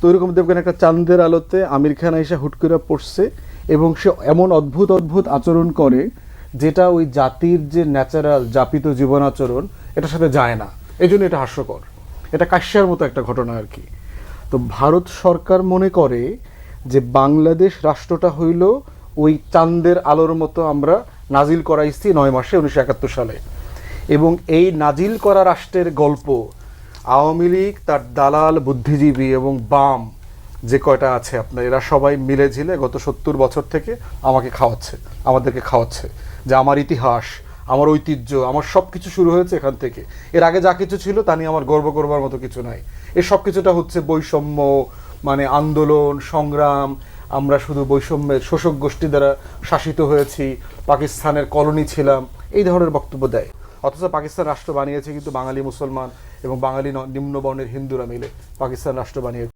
তো ওইরকম দেখবেন একটা চাঁদের আলোতে আমির খান আইসা হুট করে পড়ছে এবং সে এমন অদ্ভুত অদ্ভুত আচরণ করে যেটা ওই জাতির যে ন্যাচারাল জাপিত জীবন আচরণ, এটার সাথে যায় না। এই জন্য এটা হাস্যকর। এটা কাশ্যার মতো একটা ঘটনা আর কি। তো ভারত সরকার মনে করে যে বাংলাদেশ রাষ্ট্রটা হইল ওই চাঁদের আলোর মতো আমরা নাজিল করাইছি নয় মাসে উনিশশো একাত্তর সালে। এবং এই নাজিল করা রাষ্ট্রের গল্প আওয়ামী লীগ, তার দালাল, বুদ্ধিজীবী এবং বাম যে কয়টা আছে আপনার, এরা সবাই মিলে ঝিলে গত সত্তর বছর থেকে আমাকে খাওয়াচ্ছে, আমাদেরকে খাওয়াচ্ছে যে আমার ইতিহাস, আমার ঐতিহ্য, আমার সব কিছু শুরু হয়েছে এখান থেকে। এর আগে যা কিছু ছিল তা নিয়ে আমার গর্ব করবার মতো কিছু নাই। এর সব কিছুটা হচ্ছে বৈষম্য মানে আন্দোলন, সংগ্রাম, আমরা শুধু বৈষম্যের শোষক গোষ্ঠী দ্বারা শাসিত হয়েছি, পাকিস্তানের কলোনি ছিলাম, এই ধরনের বক্তব্য দেয়। অথচ পাকিস্তান রাষ্ট্র বানিয়েছে কিন্তু বাঙালি মুসলমান এবং বাঙালি নিম্নবর্ণের হিন্দুরা মিলে পাকিস্তান রাষ্ট্র বানিয়েছে।